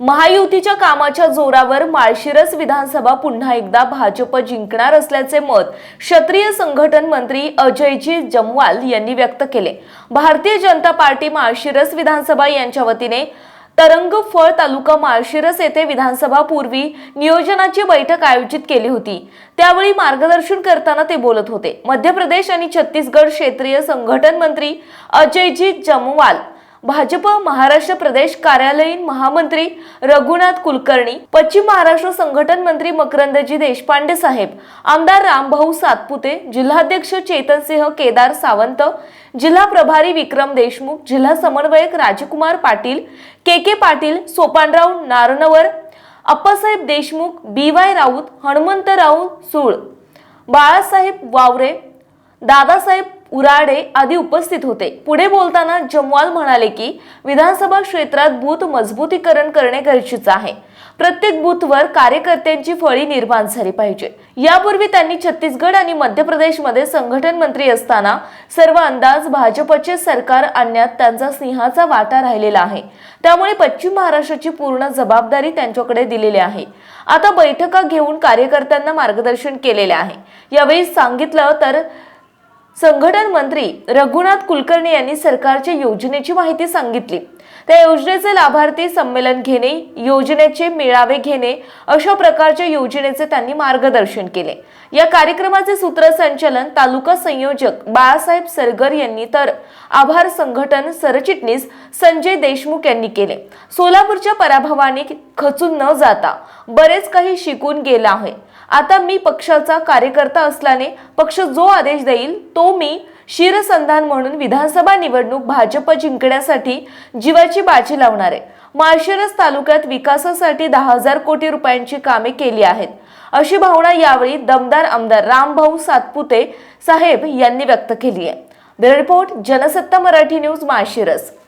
महायुतीच्या कामाच्या जोरावर माळशिरस विधानसभा पुन्हा एकदा भाजप जिंकणार असल्याचे मत क्षत्रिय संघटन मंत्री अजयजी जमवाल यांनी व्यक्त केले. भारतीय जनता पार्टी माळशिरस विधानसभा यांच्या वतीने तरंगफळ तालुका माळशिरस येथे विधानसभा पूर्वी नियोजनाची बैठक आयोजित केली होती. त्यावेळी मार्गदर्शन करताना ते बोलत होते. मध्य प्रदेश आणि छत्तीसगड क्षेत्रीय संघटन मंत्री अजयजी जमवाल भाजप महाराष्ट्र प्रदेश कार्यालयीन महामंत्री रघुनाथ कुलकर्णी पश्चिम महाराष्ट्र संघटन मंत्री मकरंदजी देशपांडे साहेब आमदार रामभाऊ सातपुते जिल्हाध्यक्ष चेतनसिंह केदार सावंत जिल्हा प्रभारी विक्रम देशमुख जिल्हा समन्वयक Rajkumar Patil K K Patil Sopanrao Naranwar Appasaheb Deshmukh B Y Raut Hanumantrao Sul Balasaheb Waware Dadasaheb Urade आदी उपस्थित होते. पुढे बोलताना जमवाल म्हणाले की विधानसभा क्षेत्रात बूथ मजबूतीकरण करणे गरजेचं आहे. प्रत्येक बूथवर कार्यकर्त्यांची फळी निर्माण झाली पाहिजे. यापूर्वी त्यांनी छत्तीसगड आणि मध्य प्रदेशमध्ये संघटन मंत्री असताना सर्व अंदाज भाजपचे सरकार आणण्यात त्यांचा सिंहाचा वाटा राहिलेला आहे. त्यामुळे पश्चिम महाराष्ट्राची पूर्ण जबाबदारी त्यांच्याकडे दिलेली आहे. आता बैठका घेऊन कार्यकर्त्यांना मार्गदर्शन केलेले आहे. यावेळी सांगितलं तर संघटन मंत्री रघुनाथ कुलकर्णी यांनी सरकारच्या योजनेची माहिती सांगितली. त्या योजनेचे लाभार्थी संमेलन घेणे योजनेचे मेळावे घेणे अशा प्रकारच्या योजनेचे त्यांनी मार्गदर्शन केले. या कार्यक्रमाचे सूत्रसंचालन तालुका संयोजक बाळासाहेब सरगर यांनी तर आभार संघटन सरचिटणीस संजय देशमुख यांनी केले. सोलापूरच्या पराभवाने खचून न जाता बरेच काही शिकून गेला आहे. आता मी पक्षाचा कार्यकर्ता असल्याने पक्ष जो आदेश देईल तो मी शिरसंधान म्हणून विधानसभा निवडणूक भाजप जिंकण्यासाठी जीवाची बाजी लावणार आहे. माळशिरस तालुक्यात विकासासाठी दहा हजार कोटी रुपयांची कामे केली आहेत. अशी भावना यावेळी दमदार आमदार रामभाऊ सातपुते साहेब यांनी व्यक्त केली आहे. Report Jansatta Marathi news Malshiras.